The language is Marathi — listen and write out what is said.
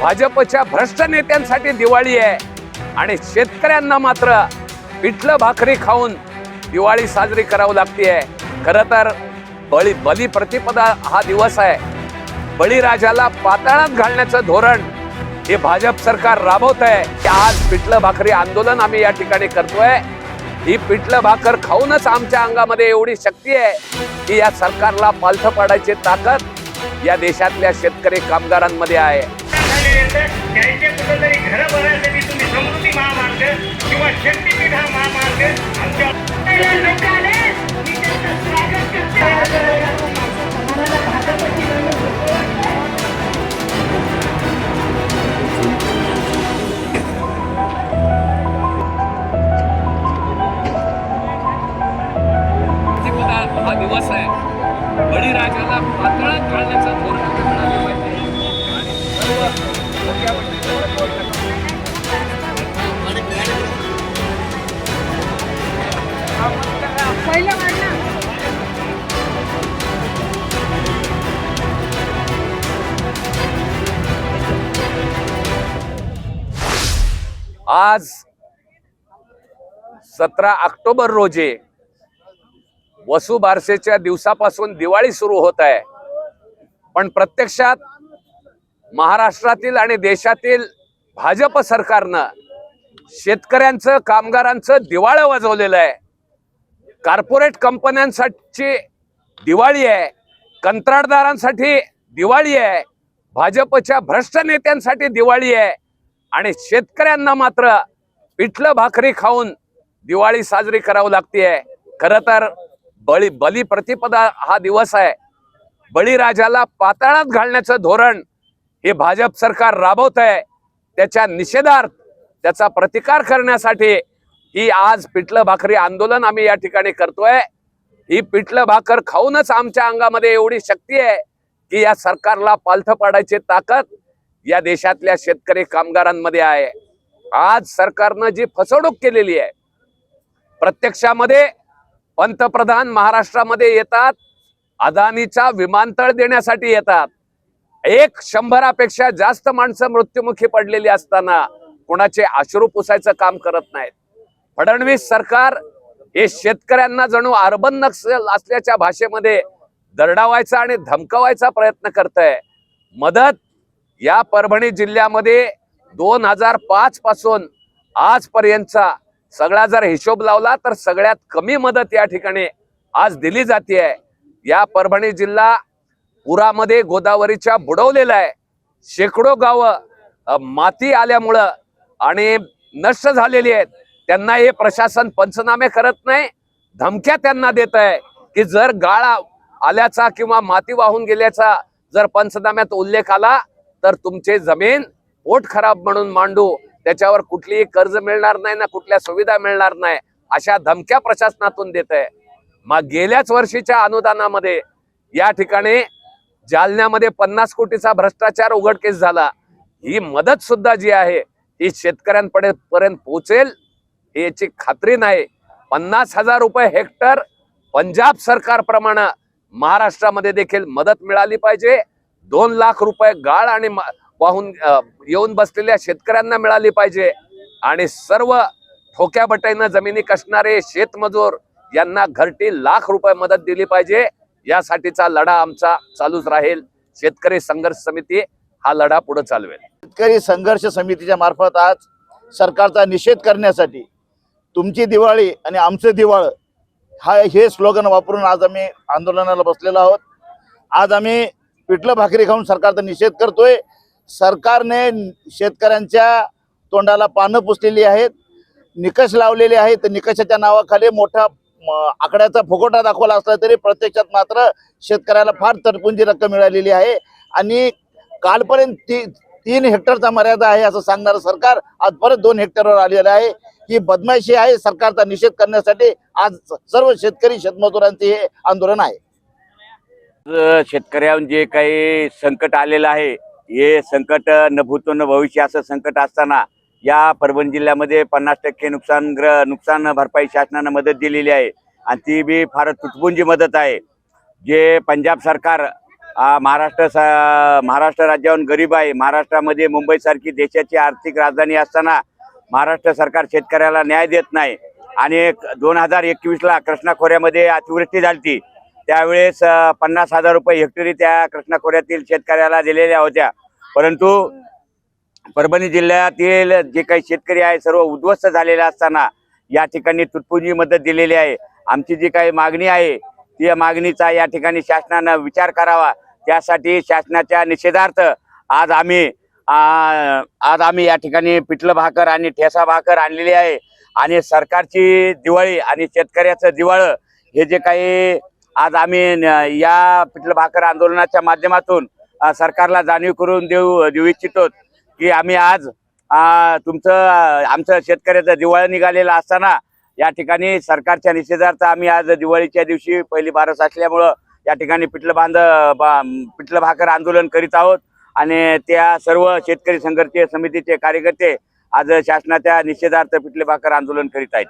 भाजपच्या भ्रष्ट नेत्यांसाठी दिवाळी आहे. आणि शेतकऱ्यांना मात्र पिठलं भाकरी खाऊन दिवाळी साजरी करावी लागते खरं तर बळी बली प्रतिपदा हा दिवस आहे. बळीराजाला पाताळात घालण्याचं धोरण हे भाजप सरकार राबवत आहे आज पिठलं भाकरी आंदोलन आम्ही या ठिकाणी करतोय. ही पिठलं भाकर खाऊनच आमच्या अंगामध्ये एवढी शक्ती आहे की या सरकारला पालथं पाडायची ताकद या देशातल्या शेतकरी कामगारांमध्ये आहे. त्यांचे कुठेतरी घर भरण्यासाठी तुम्ही समृद्धी महामार्ग किंवा शक्तीपीठ हा महामार्ग आमच्या प्रतिपदा आज सतरा ऑक्टोबर रोजी वसु बारसेच्या दिवसापासून दिवाळी सुरू होत आहे. पण प्रत्यक्षात महाराष्ट्रातील आणि देशातील भाजप सरकारनं शेतकऱ्यांचं कामगारांचं दिवाळं वाजवलेलं आहे. कॉर्पोरेट कंपन्यांसाठी दिवाळी आहे. कंत्राटदारांसाठी दिवाळी आहे. भाजपच्या भ्रष्ट नेत्यांसाठी दिवाळी आहे. आणि शेतकऱ्यांना मात्र पिठलं भाकरी खाऊन दिवाळी साजरी करावी लागतीये. खर तर बळी बली प्रतिपदा हा दिवस आहे. बळीराजाला पाताळात घालण्याचं धोरण हे भाजप सरकार राबवत आहे त्याच्या निषेधार्थ त्याचा प्रतिकार करण्यासाठी ही आज पिठलं भाकरी आंदोलन आम्ही या ठिकाणी करतोय. ही पिठलं भाकर खाऊनच आमच्या अंगामध्ये एवढी शक्ती आहे की या सरकारला पालथं पाडायची ताकद या देशातल्या शेतकरी कामगारांमध्ये आहे. आज सरकारनं जी फसवणूक केलेली आहे प्रत्यक्षामध्ये पंतप्रधान महाराष्ट्रामध्ये येतात अदानीचा विमानतळ देण्यासाठी येतात. एक शंभरापेक्षा जास्त माणसं मृत्युमुखी पडलेली असताना कोणाचे अश्रू पुसायचं काम करत नाहीत. फडणवीस सरकार हे शेतकऱ्यांना जणू अर्बन नक्षल असल्याच्या भाषेमध्ये दरडावायचा आणि धमकावायचा प्रयत्न करत आहे मदत या परभणी जिल्ह्यामध्ये दोन हजार पाच पासून आजपर्यंतचा सगळा जर हिशोब लावला तर सगळ्यात कमी मदत या ठिकाणी आज दिली जाते या परभणी जिल्हा पुरामध्ये गोदावरीच्या बुडवलेला आहे. शेकडो गावं माती आल्यामुळं आणि नष्ट झालेली आहेत. त्यांना हे प्रशासन पंचनामे करत नाही. धमक्या त्यांना देत आहे की जर गाळ आल्याचा किंवा माती वाहून गेल्याचा जर पंचनाम्यात उल्लेख आला तर तुमचे जमीन पोट खराब म्हणून मांडू. त्याच्यावर कुठलीही कर्ज मिळणार नाही ना कुठल्या सुविधा मिळणार नाही. अशा धमक्या प्रशासनातून देत आहे मग गेल्याच वर्षीच्या अनुदानामध्ये या ठिकाणी जालन्यामध्ये पन्नास कोटीचा भ्रष्टाचार उघडकीस झाला. ही मदत सुद्धा जी आहे ही शेतकऱ्यांकडे पर्यंत पोहोचेल याची खात्री नाही. पन्नास हजार रुपये हेक्टर पंजाब सरकारप्रमाणे महाराष्ट्रामध्ये देखील मदत मिळाली पाहिजे. दोन लाख रुपये गाळ आणि मा- वाहून येऊन बसलेल्या शेतकऱ्यांना मिळाली पाहिजे. आणि सर्व ठोक्या बटाईनं जमिनी कसणारे शेतमजूर यांना घरटी लाख रुपये मदत दिली पाहिजे. यासाठीचा लढा आमचा चालूच राहील. शेतकरी संघर्ष समिती हा लढा पुढे चालवेल. शेतकरी संघर्ष समितीच्या मार्फत आज सरकारचा निषेध करण्यासाठी तुमची दिवाळी आणि आमचं दिवाळ हा हे स्लोगन वापरून आज आम्ही आंदोलनाला बसलेलो आहोत. आज आम्ही पिठलं भाकरी खाऊन सरकारचा निषेध करतोय. सरकारने शेतकऱ्यांच्या तोंडाला पानं पुसलेली आहेत. निकष लावलेले आहेत. निकषाच्या नावाखाली मोठा आकड्याचा फुगोटा दाखवला असला तरी प्रत्यक्षात मात्र शेतकऱ्याला फार तरपुंजी रक्कम मिळालेली आहे. आणि कालपर्यंत ती तीन हेक्टरचा मर्यादा आहे असं सांगणारं सरकार आज परत दोन हेक्टरवर आलेलं आहे. ही बदमाशी आहे. सरकारचा निषेध करण्यासाठी आज सर्व शेतकरी शेतमजुरांचे हे आंदोलन आहे. शेतकऱ्यांवर जे काही संकट आलेलं आहे हे संकट न भूतो न भविष्य असं संकट असताना या परभणी जिल्ह्यामध्ये पन्नास टक्के नुकसान ग्र नुकसान भरपाई शासनानं मदत दिलेली आहे आणि ती बी फार तुटपुंजी मदत आहे. जे पंजाब सरकार महाराष्ट्र सा- महाराष्ट्र राज्याहून गरीब आहे महाराष्ट्रामध्ये मुंबईसारखी देशाची आर्थिक राजधानी असताना महाराष्ट्र सरकार शेतकऱ्याला न्याय देत नाही. आणि दोन हजार एकवीसला कृष्णा खोऱ्यामध्ये अतिवृष्टी झाली त्यावेळेस पन्नास हजार रुपये हेक्टरी त्या कृष्णा खोऱ्यातील शेतकऱ्याला दिलेल्या होत्या. परंतु परभणी जिल्ह्यातील जे काही शेतकरी आहे सर्व उद्ध्वस्त झालेले असताना या ठिकाणी तुटपुंजी मदत दिलेली आहे. आमची जी काही मागणी आहे ती मागणीचा या ठिकाणी शासनानं विचार करावा. त्यासाठी शासनाच्या निषेधार्थ आज आम्ही आज आम्ही या ठिकाणी पिठलं भाकर आणि ठेसा भाकर आणलेली आहे. आणि सरकारची दिवाळी आणि शेतकऱ्याचं दिवाळं हे जे काही आज आम्ही या पिठलं भाकर आंदोलनाच्या माध्यमातून सरकारला जाणीव करून देऊ देऊ इच्छितो की आम्ही आज तुमचं आमचं शेतकऱ्याचं दिवाळी निघालेलं असताना या ठिकाणी सरकारच्या निषेधार्थ आम्ही आज दिवाळीच्या दिवशी पहिली बारस असल्यामुळं या ठिकाणी पिठलं बांध बा- पिठलं भाकर आंदोलन करीत आहोत आणि त्या सर्व शेतकरी संघर्ष समितीचे कार्यकर्ते आज शासनाच्या निषेधार्थ पिठले भाकर आंदोलन करीत आहेत.